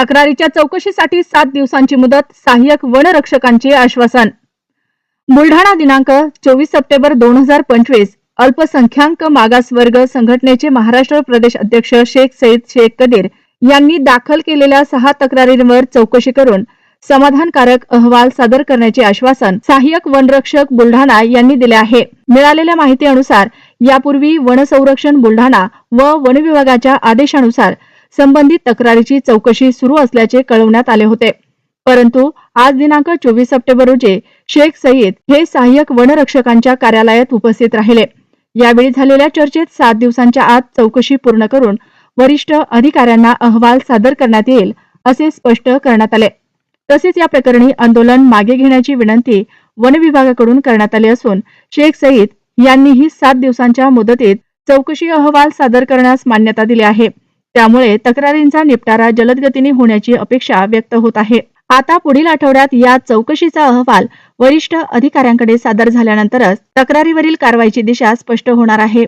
तक्रारीच्या चौकशीसाठी सात दिवसांची मुदत सहाय्यक वनरक्षकांचे आश्वासन. बुलढाणा दिनांक चोवीस सप्टेंबर दोन हजार पंचवीस अल्पसंख्याक मागासवर्ग संघटनेचे महाराष्ट्र प्रदेश अध्यक्ष शेख सईद शेख कदीर यांनी दाखल केलेल्या सहा तक्रारींवर चौकशी करून समाधानकारक अहवाल सादर करण्याचे आश्वासन सहाय्यक वनरक्षक बुलढाणा यांनी दिले आहे. मिळालेल्या माहितीनुसार यापूर्वी वनसंरक्षण बुलढाणा व वन विभागाच्या आदेशानुसार संबंधित तक्रारीची चौकशी सुरू असल्याचे कळवण्यात आले होते. परंतु आज दिनांक चोवीस सप्टेंबर रोजी शेख सईद हे सहाय्यक वनरक्षकांच्या कार्यालयात उपस्थित राहिले. यावेळी झालेल्या चर्चेत सात दिवसांच्या आत चौकशी पूर्ण करून वरिष्ठ अधिकाऱ्यांना अहवाल सादर करण्यात येईल असे स्पष्ट करण्यात आले. तसेच या प्रकरणी आंदोलन मागे घेण्याची विनंती वन विभागाकडून करण्यात आली असून शेख सईद यांनीही सात दिवसांच्या मुदतीत चौकशी अहवाल सादर करण्यास मान्यता दिली आहे. त्यामुळे तक्रारींचा निपटारा जलदगतीने होण्याची अपेक्षा व्यक्त होत आहे. आता पुढील आठवड्यात या चौकशीचा अहवाल वरिष्ठ अधिकाऱ्यांकडे सादर झाल्यानंतरच तक्रारीवरील कारवाईची दिशा स्पष्ट होणार आहे.